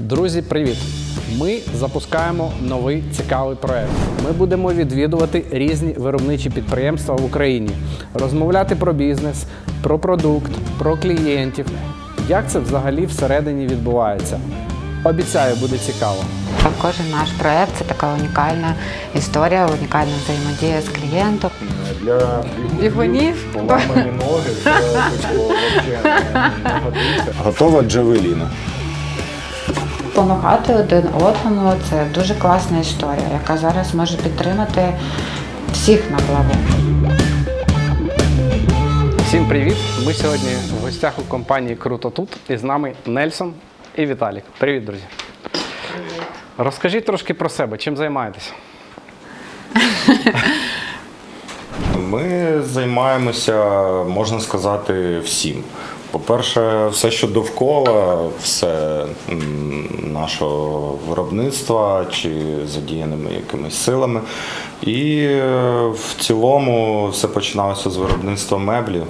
Друзі, привіт! Ми запускаємо новий цікавий проект. Ми будемо відвідувати різні виробничі підприємства в Україні, розмовляти про бізнес, про продукт, про клієнтів. Як це взагалі всередині відбувається? Обіцяю, буде цікаво. Кожен наш проект це така унікальна історія, унікальна взаємодія з клієнтом. Для Бігунів. поламані ноги годиться. Готова джавеліна. Помагати один одному це дуже класна історія, яка зараз може підтримати всіх на плаву. Всім привіт! Ми сьогодні в гостях у компанії Круто тут і з нами Нельсон і Віталік. Привіт, друзі! Розкажіть трошки про себе, чим займаєтесь? Ми займаємося, можна сказати, всім. По-перше, все, що довкола, все нашого виробництва чи задіяними якимись силами. І е, в цілому все починалося з виробництва меблів.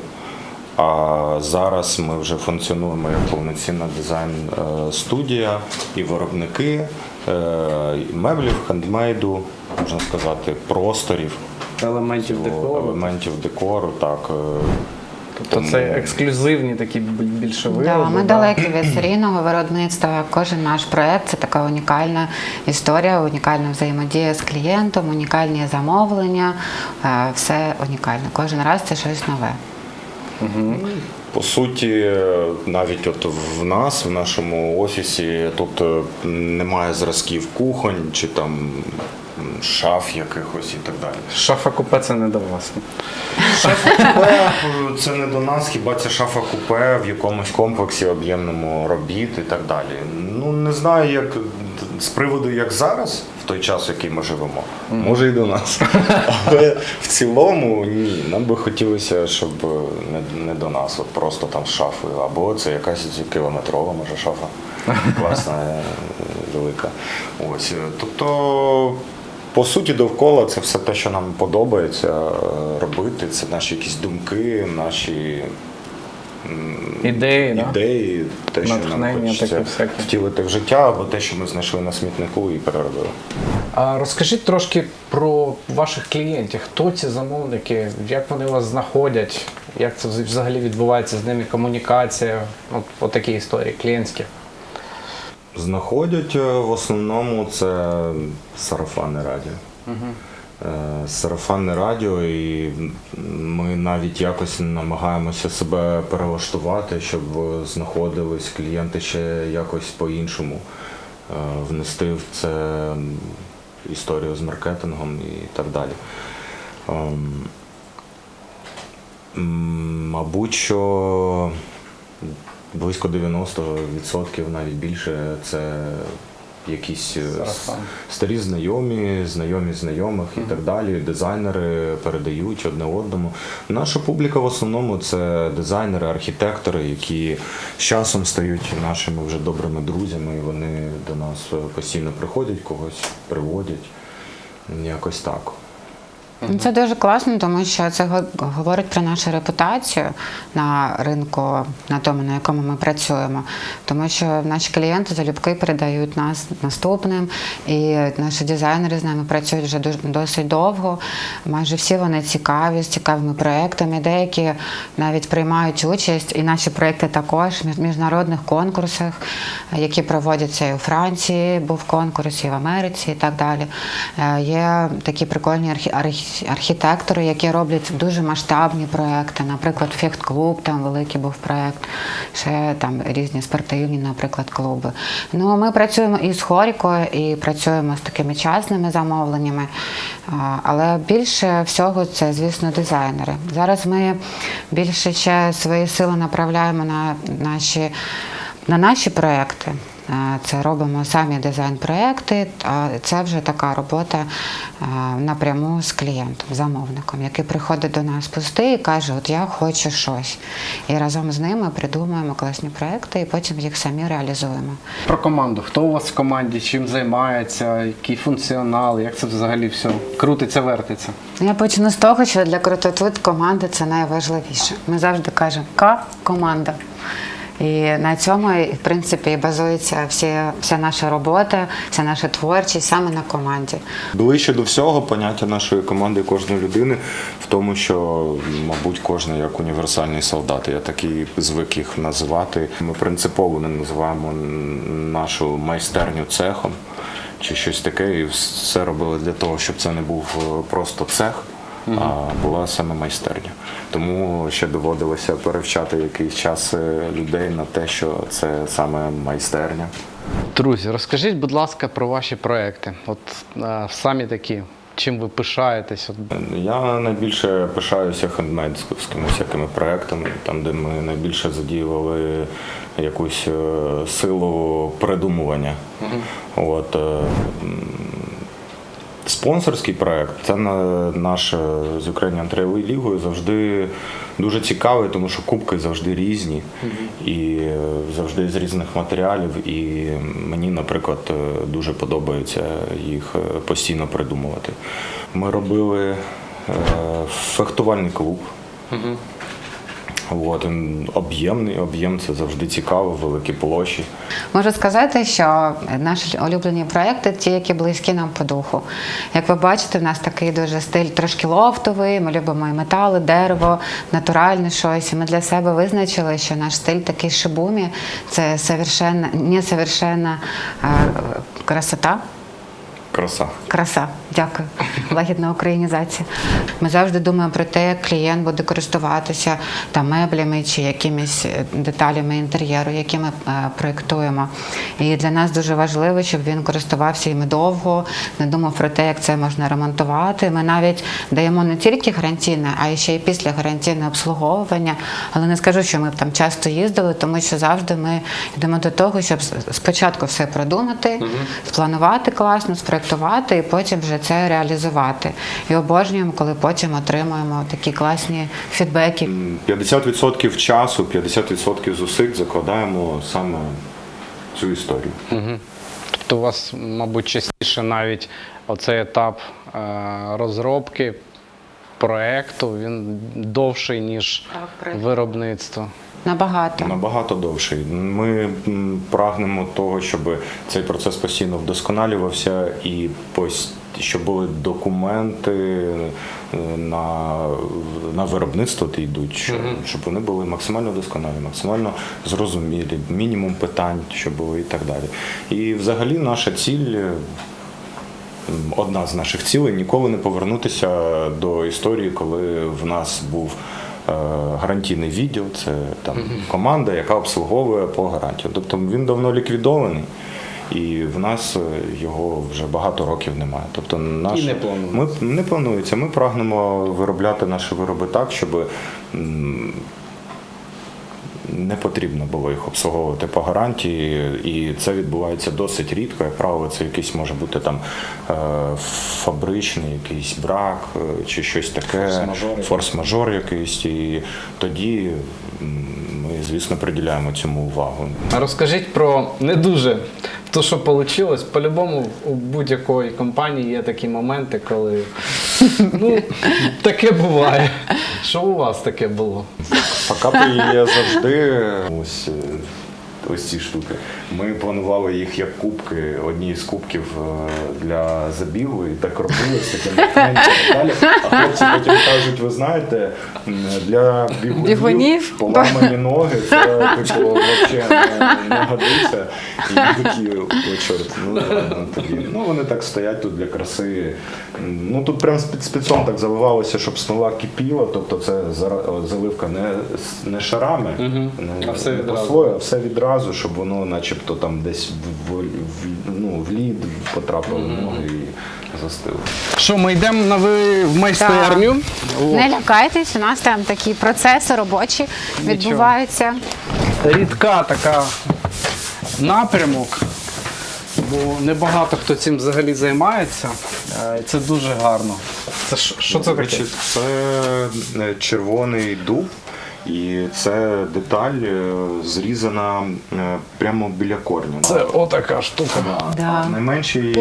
А зараз ми вже функціонуємо як повноцінна дизайн-студія і виробники е, і меблів, хендмейду, можна сказати, просторів Елементів декору. елементів декору, так. Тобто це ексклюзивні такі біль- більше вироби. Да, ми да? далекі від серійного виробництва. Кожен наш проект це така унікальна історія, унікальна взаємодія з клієнтом, унікальні замовлення. е, Все унікальне. Кожен раз це щось нове. По суті, навіть от в нас, в нашому офісі, тут е, немає зразків кухонь чи там шаф якихось і так далі. Шафа купе це не до вас. Шафа купе це не до нас, хіба це шафа купе в якомусь комплексі об'ємному робіт і так далі. Ну не знаю, як з приводу як зараз, в той час, в який ми живемо, може і до нас. Але в цілому ні. Нам би хотілося, щоб не, не до нас, от просто там з шафою. Або це якась кілометрова, може, шафа класна, е, велика. Ось. е, Тобто. По суті, довкола це все те, що нам подобається е, робити. Це наші якісь думки, наші м, Ідеї, да? те, що нам хочеться втілити в життя, або те, що ми знайшли на смітнику і переробили. А розкажіть трошки про ваших клієнтів. Хто ці замовники, як вони вас знаходять, як це взагалі відбувається з ними комунікація? От, от такі історії клієнтські. Знаходять е, в основному це сарафанне радіо. Е, Сарафанне радіо, і ми навіть якось намагаємося себе перелаштувати, щоб знаходились клієнти ще якось по-іншому, е, внести в це історію з маркетингом і так далі. Ем, Мабуть, що близько 90%, навіть більше, це якісь е, старі знайомі, знайомі знайомих і так далі. Дизайнери передають одне одному. Наша публіка в основному це дизайнери, архітектори, які з часом стають нашими вже добрими друзями, і вони до нас е, постійно приходять, когось приводять. Якось так. Ну, Це дуже класно, тому що це говорить про нашу репутацію на ринку, на тому, на якому ми працюємо. Тому що наші клієнти залюбки передають нас наступним, і наші дизайнери з нами працюють вже досить довго. Майже всі вони цікаві, з цікавими проектами. Деякі навіть приймають участь, і наші проекти також в міжнародних конкурсах, які проводяться і у Франції, був конкурс, і в Америці, і так далі. Е, Є такі прикольні архі- архі- архітектори, які роблять дуже масштабні проекти. Наприклад, Фехт-клуб, там великий був проект, ще там різні спортивні, наприклад, клуби. Ну, ми працюємо і з хорікою, і працюємо з такими частними замовленнями. Але більше всього це, звісно, дизайнери. Зараз ми більше ще свої сили направляємо на наші, на наші проекти. Е, Це робимо самі дизайн-проекти, а це вже така робота е, напряму з клієнтом, замовником, який приходить до нас пустий і каже, от я хочу щось. І разом з ними придумуємо класні проекти і потім їх самі реалізуємо. Про команду. Хто у вас в команді, чим займається, який функціонал, як це взагалі все крутиться, вертиться? Я почну з того, що для Крутотут команда це найважливіше. Ми завжди кажемо К команда. І на цьому, в принципі, і базується всі, вся наша робота, вся наша творчість саме на команді. Ближче до всього поняття нашої команди кожної людини в тому, що, мабуть, кожен як універсальний солдат. Я такий звик їх називати. Ми принципово не називаємо нашу майстерню цехом чи щось таке, і все робили для того, щоб це не був е, просто цех. А була саме майстерня. Тому ще доводилося перевчати якийсь час е, людей на те, що це саме майстерня. Друзі, розкажіть, будь ласка, про ваші проекти. От е, самі такі, чим ви пишаєтесь? От, Я найбільше пишаюся хендмейдськими всякими проектами, там, де ми найбільше задіювали якусь е, силу придумування. От, е, м, спонсорський проект це на- наш з Ukrainian Trail Лігою завжди дуже цікавий, тому що кубки завжди різні і е, завжди з різних матеріалів. І мені, наприклад, е, дуже подобається їх е, постійно придумувати. Ми робили фехтувальний клуб. От, він об'ємний, об'єм це завжди цікаво, великі площі. Можу сказати, що наші улюблені проекти ті, які близькі нам по духу. Як ви бачите, в нас такий дуже стиль трошки лофтовий. Ми любимо і метали, дерево, натуральне щось. І ми для себе визначили, що наш стиль такий шибумі це совершенно, несовершенна е, красота. Краса. Краса, дякую. Лагідна українізація. Ми завжди думаємо про те, як клієнт буде користуватися там меблями чи якимись е, деталями інтер'єру, які ми е, проєктуємо. І для нас дуже важливо, щоб він користувався іми довго, не думав про те, як це можна ремонтувати. Ми навіть даємо не тільки гарантійне, а ще й після гарантійне обслуговування. Але не скажу, що ми б там часто їздили, тому що завжди ми йдемо до того, щоб спочатку все продумати, спланувати класно, спроектувати і потім вже це реалізувати. І обожнюємо, коли потім отримуємо такі класні фідбеки. 50% часу, 50% зусиль закладаємо саме цю історію. тобто у вас, мабуть, частіше навіть оцей етап е, розробки проекту, він довший, ніж Так, виробництво. Набагато. Набагато довший. Ми прагнемо того, щоб цей процес постійно вдосконалювався і пос- щоб були документи е, на, на виробництво ті йдуть, що, щоб вони були максимально досконалі, максимально зрозумілі, мінімум питань, щоб було і так далі. І взагалі наша ціль. е, Одна з наших цілей ніколи не повернутися до історії, коли в нас був е, гарантійний відділ, це там команда, яка обслуговує по гарантію. Тобто він давно ліквідований. І в нас е, його вже багато років немає. Тобто наш, І не планується. Ми не планується. Ми прагнемо виробляти наші вироби так, щоб не потрібно було їх обслуговувати по гарантії, і це відбувається досить рідко. Як правило, це якийсь може бути там е, фабричний якийсь брак е, чи щось таке, Форс-мажор форс-мажор якийсь. І тоді ми, звісно, приділяємо цьому увагу. Розкажіть про не дуже то, що вийшло. По-любому у будь-якої компанії є такі моменти, коли ну, таке буває. Що у вас таке було? Факапи є завжди ось, ось ці штуки. Ми планували їх як кубки, одні з кубків е, для забігу, і так робили з таким документом далі. А хлопці потім кажуть, ви знаєте, для бігунів, Бігунів? поламані ноги, це типу взагалі не, не годиться. І такі, о, чорт, ну ладно тоді. Ну вони так стоять тут для краси. Ну тут прям спецом так заливалося, щоб смола кипіла, тобто це заливка не, не шарами, не, А все не по відразу. слою, а все відразу, щоб воно начебто там десь в, в, в, ну, в лід потрапили ноги і застило. Що, ми йдемо на ви в майстерню. О, Не лякайтесь, у нас там такі процеси робочі відбуваються. рідка така напрямок, бо небагато хто цим взагалі займається. Е, Це дуже гарно. Це що, що це таке? це е, червоний дуб. І це деталь е, зрізана е, прямо біля корня. Це отака штука. А в найменшій,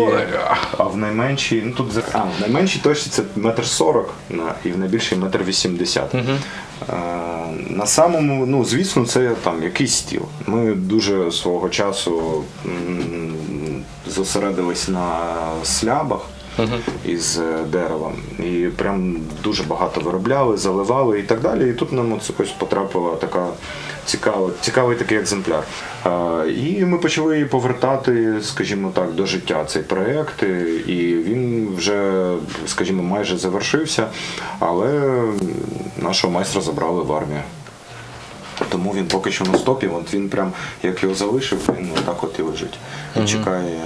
а в найменшій, ну тут а, в найменшій точці це метр сорок на- і в найбільшій метр вісімдесят. Е, На самому, ну звісно, це там якийсь стіл. Ми дуже свого часу зосередились на слябах. Із е, дерева. І прям дуже багато виробляли, заливали і так далі. І тут нам от якось потрапила така цікава, цікавий такий екземпляр. І ми почали її повертати, скажімо так, до життя цей проєкт. І він вже, скажімо, майже завершився, але нашого майстра забрали в армію. Тому він поки що на стопі, от він прям як його залишив, він отак от і лежить. І чекає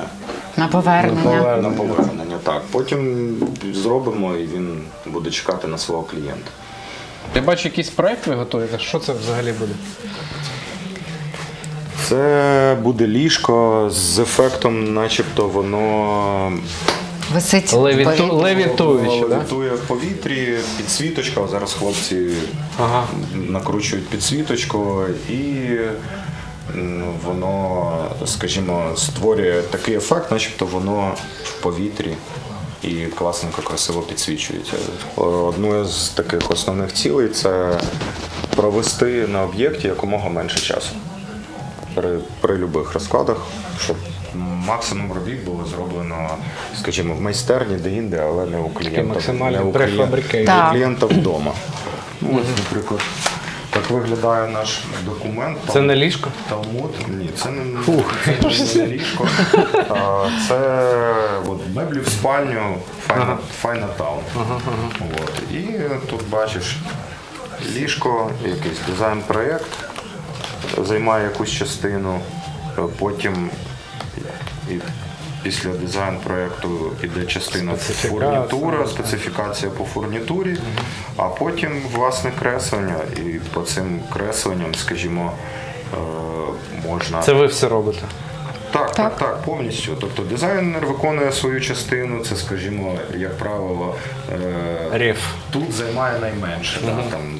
На повернення. на повернення. Так, потім зробимо і він буде чекати на свого клієнта. Я бачу, якийсь проект ви готуєте. Що це взагалі буде? Це буде ліжко з ефектом, начебто воно Висить Левіту... в повітрі. Да? левітує в повітрі, підсвіточка. Зараз хлопці Ага. накручують підсвіточку і м, воно, скажімо, створює такий ефект, начебто воно в повітрі. І класненько, красиво підсвічується. Одною з таких основних цілей це провести на об'єкті якомога менше часу при, при будь-яких розкладах, щоб максимум робіт було зроблено, скажімо, в майстерні, де-інде, але не у клієнта. максимальний не у клієнта, не у клієнта вдома. Ну, Ось, наприклад, так виглядає наш документ. Це не ліжко? Талмуд. Ні, це не, це не ліжко. А, Це от, меблі в спальню, файна, файна таун. От. І тут бачиш ліжко, якийсь дизайн-проєкт, займає якусь частину, потім і після дизайн-проєкту іде частина Специфікація, фурнітура, специфікація по фурнітурі, а потім власне креслення. І по цим кресленням, скажімо, е, можна. Це ви все робите. Так, так, так, повністю. Тобто дизайнер виконує свою частину, це, скажімо, як правило, е, тут займає найменше. Да, там,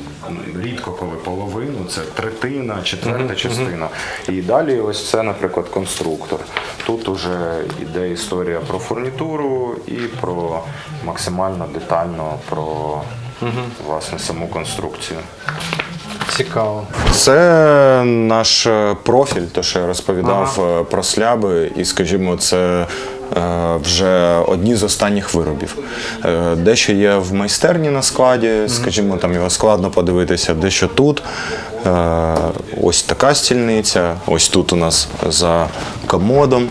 рідко коли половину, це третина, четверта частина. І далі ось це, наприклад, конструктор. Тут уже йде історія про фурнітуру і про максимально детально про власне саму конструкцію. Цікаво. Це наш е, профіль, то що я розповідав е, про сляби, і, скажімо, це е, вже одні з останніх виробів. Дещо є в майстерні на складі, скажімо, там його складно подивитися, дещо тут. Ось така стільниця, ось тут у нас за комодом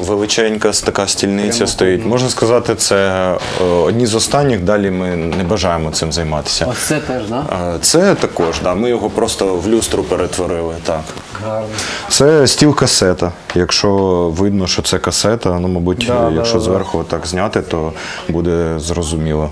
величенька така стільниця стоїть. Можна сказати, це е, одні з останніх. Далі ми не бажаємо цим займатися. Ось це теж, да? Е, Це також, да. Ми його просто в люстру перетворили. Так. Гарно. Це стіл касета. Якщо видно, що це касета, ну мабуть, Да, да, якщо да. зверху так зняти, то буде зрозуміло.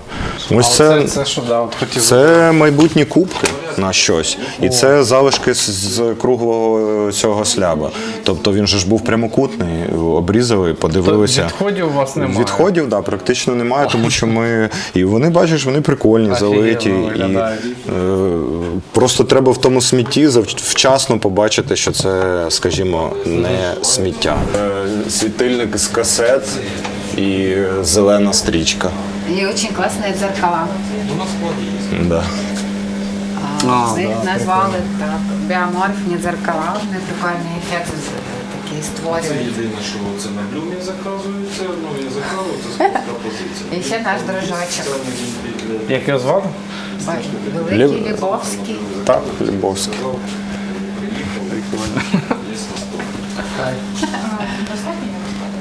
Ось це, це, це що да, от хотів. це майбутні кубки на щось. І це залишки з, круглого цього сляба. Тобто він же ж був прямокутний, обрізали, подивилися. Відходів у вас немає. Відходів, да, практично немає, тому що ми. І вони, бачиш, вони прикольні, залиті. І е, просто треба в тому смітті вчасно побачити, що це, скажімо, не сміття. Е, Світильник з касет і зелена стрічка. И очень классные зеркала. Да. А, Ми їх да, назвали так. Біоморфні зеркала. Вони прикольний ефект такий Це створюють. єдине, що це на блюмі заказується, ну я заказую, це складна позиція. І ще наш дружочок. Як його звати? Великий Любовський. Так, Любовський.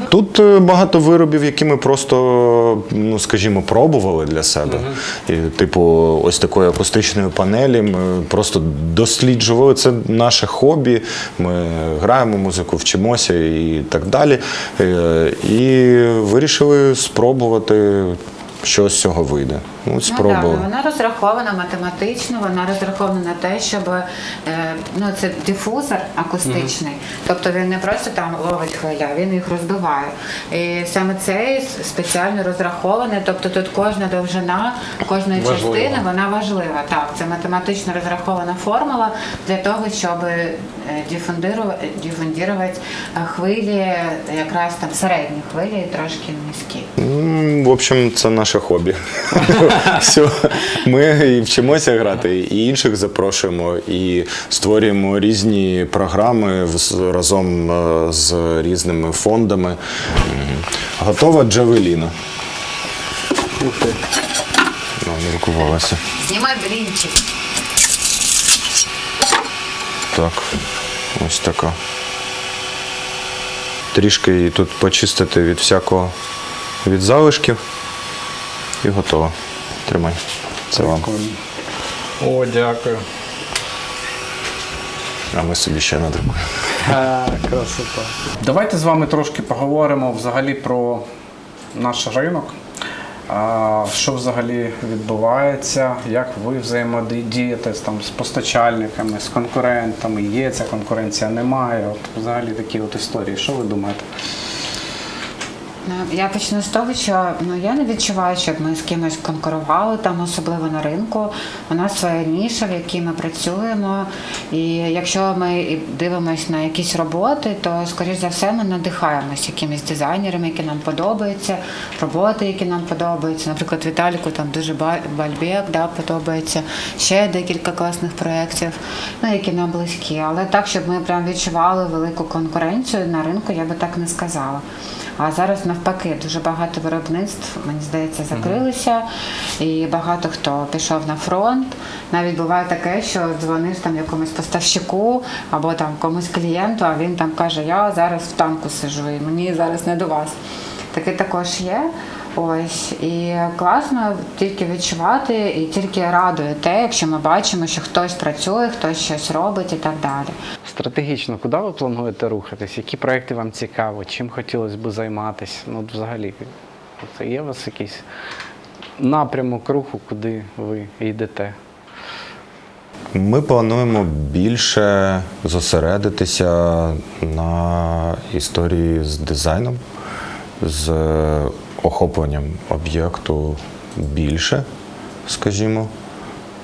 Тут е, багато виробів, які ми просто, ну скажімо, пробували для себе. І, типу, ось такої акустичної панелі. Ми просто досліджували це наше хобі. Ми граємо музику, вчимося і так далі. Е, І вирішили спробувати, що з цього вийде. Ну, Ну, спробували. вона розрахована математично, вона розрахована на те, щоб е, ну, це дифузор акустичний, тобто він не просто там ловить хвиля, він їх розбиває. І саме цей спеціально розрахований, тобто тут кожна довжина кожної частини вона важлива. Так, це математично розрахована формула для того, щоб е, дифундирувати, е, хвилі, якраз там середні хвилі і трошки низькі. М, В общем, це наше хобі. Все. Ми і вчимося грати, і інших запрошуємо, і створюємо різні програми разом е, з різними фондами. Готова Джавеліна. Ну, не рукувалася. Знімай блінчик. Так, ось така. Трішки її тут почистити від всякого від залишків. І готово. Тримай. Це вам. О, дякую. А ми собі ще надрукуємо. Е, Красота. Давайте з вами трошки поговоримо взагалі про наш ринок. А, Що взагалі відбувається, як ви взаємодієте з, там, з постачальниками, з конкурентами, є ця конкуренція, немає. От взагалі такі от історії. Що ви думаєте? Ну, Я почну з того, що ну я не відчуваю, щоб ми з кимось конкурували там, особливо на ринку. У нас своя ніша, в якій ми працюємо. І якщо ми дивимося на якісь роботи, то скоріш за все ми надихаємося якимись дизайнерами, які нам подобаються, роботи, які нам подобаються. Наприклад, Віталіку там дуже Ба- Бальбек да, подобається. Ще декілька класних проєктів, ну які нам близькі. Але так, щоб ми прям відчували велику конкуренцію на ринку, я би так не сказала. А зараз навпаки дуже багато виробництв, мені здається, закрилися, і багато хто пішов на фронт. Навіть буває таке, що дзвониш там якомусь поставщику або там комусь клієнту, а він там каже: Я зараз в танку сижу, і мені зараз не до вас. Таке також є. Ось і класно тільки відчувати, і тільки радує те, якщо ми бачимо, що хтось працює, хтось щось робить і так далі. Стратегічно, куди ви плануєте рухатись? Які проекти вам цікаво? Чим хотілося б займатися? Ну, взагалі, це є у вас якийсь напрямок руху, куди ви йдете? Ми плануємо більше зосередитися на історії з дизайном, з охопленням об'єкту більше, скажімо,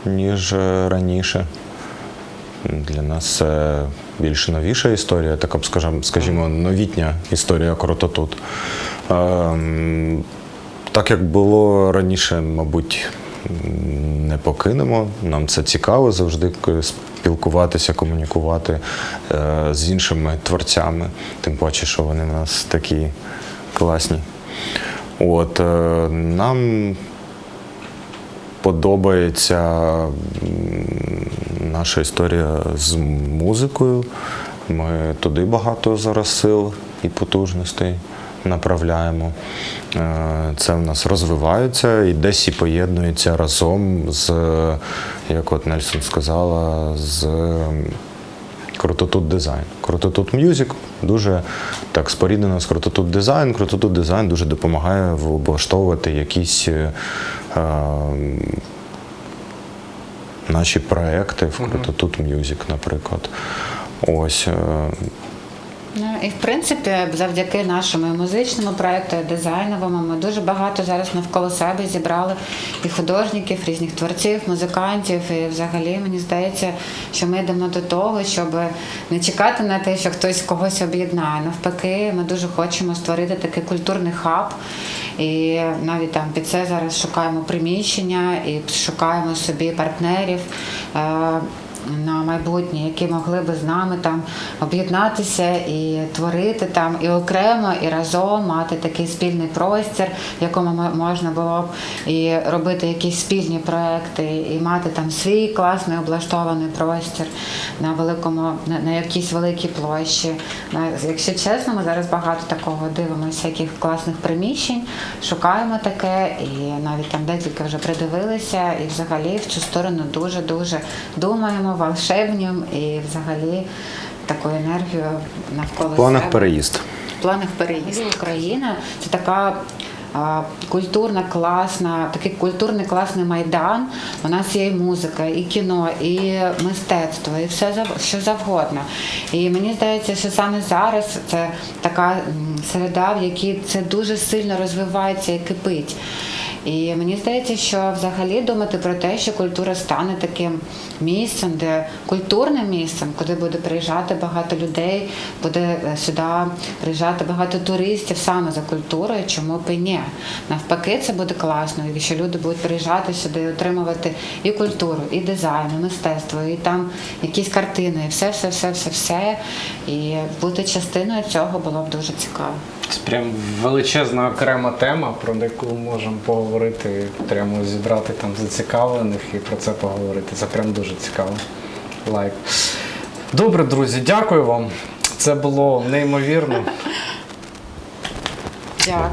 ніж раніше. Для нас це більш новіша історія, така б скажімо, новітня історія круто тут. Ем, так як було раніше, мабуть, не покинемо. Нам це цікаво завжди спілкуватися, комунікувати е, з іншими творцями, тим паче, що вони в нас такі класні. От, е, нам подобається наша історія з музикою. Ми туди багато зараз сил і потужностей направляємо. Е, Це в нас розвивається і десь і поєднується разом з, як от Нельсон сказала, з Крутотут дизайн. Крутотут мюзик дуже так споріднено з крутотут дизайн. Крутотут дизайн дуже допомагає облаштовувати якісь е, наші проекти в Крутотут Мюзик, наприклад. Ось. е, Ну і в принципі, завдяки нашому музичному проекту, дизайновому, ми дуже багато зараз навколо себе зібрали і художників, різних творців, музикантів. І взагалі мені здається, що ми йдемо до того, щоб не чекати на те, що хтось когось об'єднає. Навпаки, ми дуже хочемо створити такий культурний хаб. І навіть там під це зараз шукаємо приміщення і шукаємо собі партнерів. На майбутнє, які могли би з нами там об'єднатися і творити там і окремо, і разом мати такий спільний простір, в якому можна було б і робити якісь спільні проекти, і мати там свій класний облаштований простір на великому, на якійсь великій площі. Якщо чесно, ми зараз багато такого дивимося, яких класних приміщень, шукаємо таке, і навіть там декілька вже придивилися, і взагалі в цю сторону дуже дуже думаємо, волшебнім і взагалі таку енергію навколо В планах себе. переїзд. В планах переїзду Україна це така культурна, класна, такий культурний класний майдан. У нас є і музика, і кіно, і мистецтво, і все що завгодно. І мені здається, що саме зараз це така середа, в якій це дуже сильно розвивається і кипить. І мені здається, що взагалі думати про те, що культура стане таким місцем, де культурним місцем, куди буде приїжджати багато людей, буде е, сюди приїжджати багато туристів саме за культурою, чому б і ні. Навпаки, це буде класно, якщо люди будуть приїжджати сюди і отримувати і культуру, і дизайн, і мистецтво, і там якісь картини, і все, все, все, все, все. І бути частиною цього було б дуже цікаво. Прям величезна окрема тема, про яку можемо поговорити, прямо зібрати там зацікавлених і про це поговорити. Це прям дуже цікаво. Лайк. Добре, друзі, дякую вам. Це було неймовірно. Дякую.